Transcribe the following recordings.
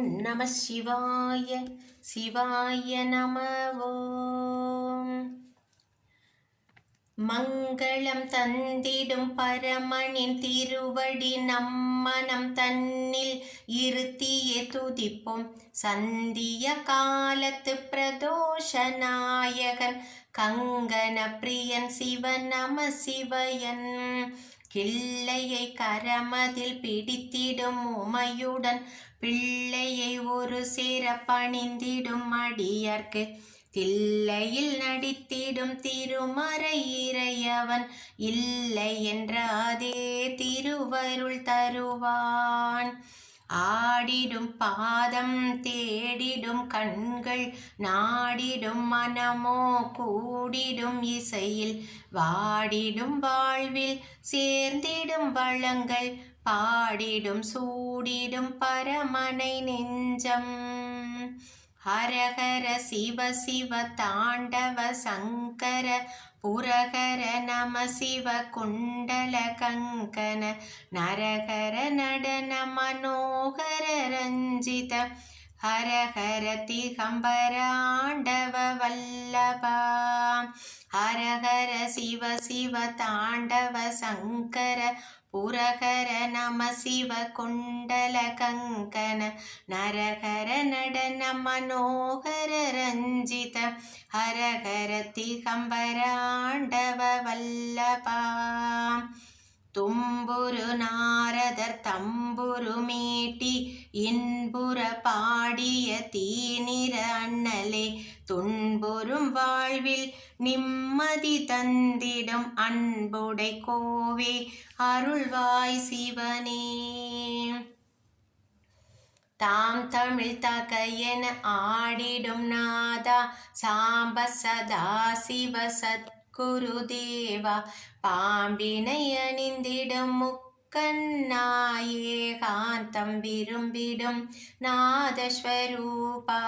நம சிவாய சிவாய நமவோம் மங்களம் தந்திடும் பரமனின் திருவடி நம்மனம் தன்னில் இருத்திய துதிப்போம். சந்திய காலத்து பிரதோஷ நாயகன் கங்கன பிரியன் சிவ நம சிவயன். கிள்ளையை கரமதில் பிடித்திடும் உமையுடன் பிள்ளையை ஒரு சேர பணிந்திடும் அடியார்க்கு தில்லையில் நடித்திடும் திருமறை இறையவன் இல்லை என்றாதே திருவருள் தருவான். ஆடிடும் பாதம் தேடிடும் கண்கள் நாடிடும் மனமோ கூடிடும் இசையில் வாடிடும் வாழ்வில் சேர்ந்திடும் வளங்கள் பாடிடும் சூடிடும் பரமனை நெஞ்சம். ஹரஹர சிவ சிவ தாண்டவ சங்கர புரகர நம சிவ குண்டல கங்கன நரகர நடன மனோகர ரஞ்சித ஹரஹர திகம்பராண்டவ வல்லபா ஹரஹர சிவ சிவ தாண்டவ சங்கர புரகர நம சிவ குண்டல கங்கன நரகர நடன மனோகர ரஞ்சித ஹரஹர திகம்பராண்டவ வல்லபா. தும்புரு நாரதர் தம்புரு மீட்டி இன்புற பாடிய தீநிற அண்ணலே துன்புறும் வாழ்வில் நிம்மதி தந்திடும் அன்புடை கோவே அருள்வாய் சிவனே. தாம் தமிழ் தகையென ஆடிடும் நாதா சாம்ப சதா சிவ சத்குரு தேவா பாம்பினை அணிந்திடும் முக்கண்ணாயே காந்தம் விரும்பிடும் நாதஸ்வரூபா.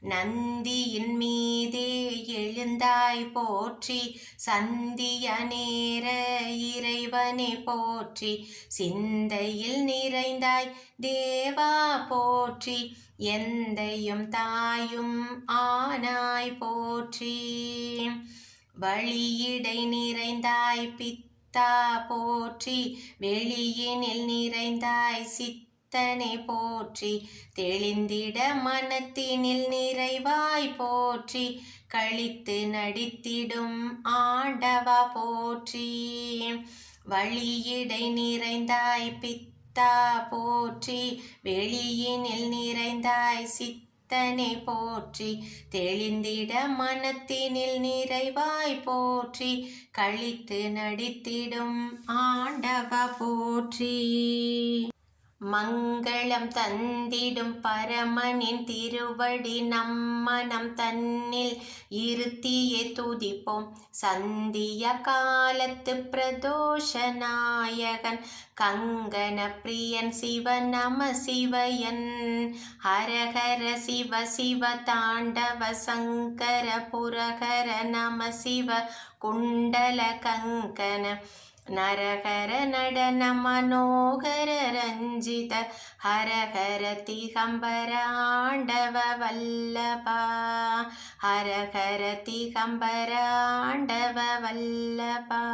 நந்தியின் மீதே எழுந்தாய் போற்றி சந்திய நேர இறைவனை போற்றி சிந்தையில் நிறைந்தாய் தேவா போற்றி எந்தையும் தாயும் ஆனாய் போற்றி. வழியிடை நிறைந்தாய் பித்த போற்றி. வெளியினில் நிறைந்தாய் சித்தனை போற்றி. தெளிந்திட மனத்தினில் நிறைவாய் போற்றி. கழித்து நடித்திடும் ஆண்டவா போற்றி. வழியிடை நிறைந்தாய் பித்தா போற்றி. வெளியினில் நிறைந்தாய் சித்த தனை போற்றி தெளிந்திட மனத்தினில் நிறைவாய் போற்றி கழித்து நடித்திடும் ஆண்டவ போற்றி. மங்களம் தந்திடும் பரமனின் திருவடி நம்மனம் தன்னில் இருத்தியே துதிப்போம். சந்திய காலத்து பிரதோஷ நாயகன் கங்கன பிரியன் சிவ நம சிவயன் ஹரஹர சிவ சிவ தாண்டவ சங்கர புரகர நம சிவ குண்டல கங்கன நரகர நடன மனோகர ரஞ்சித ஹரஹர திகம்பர ஆண்டவ வல்லபா. ஹரஹர திகம்பர ஆண்டவ வல்லபா.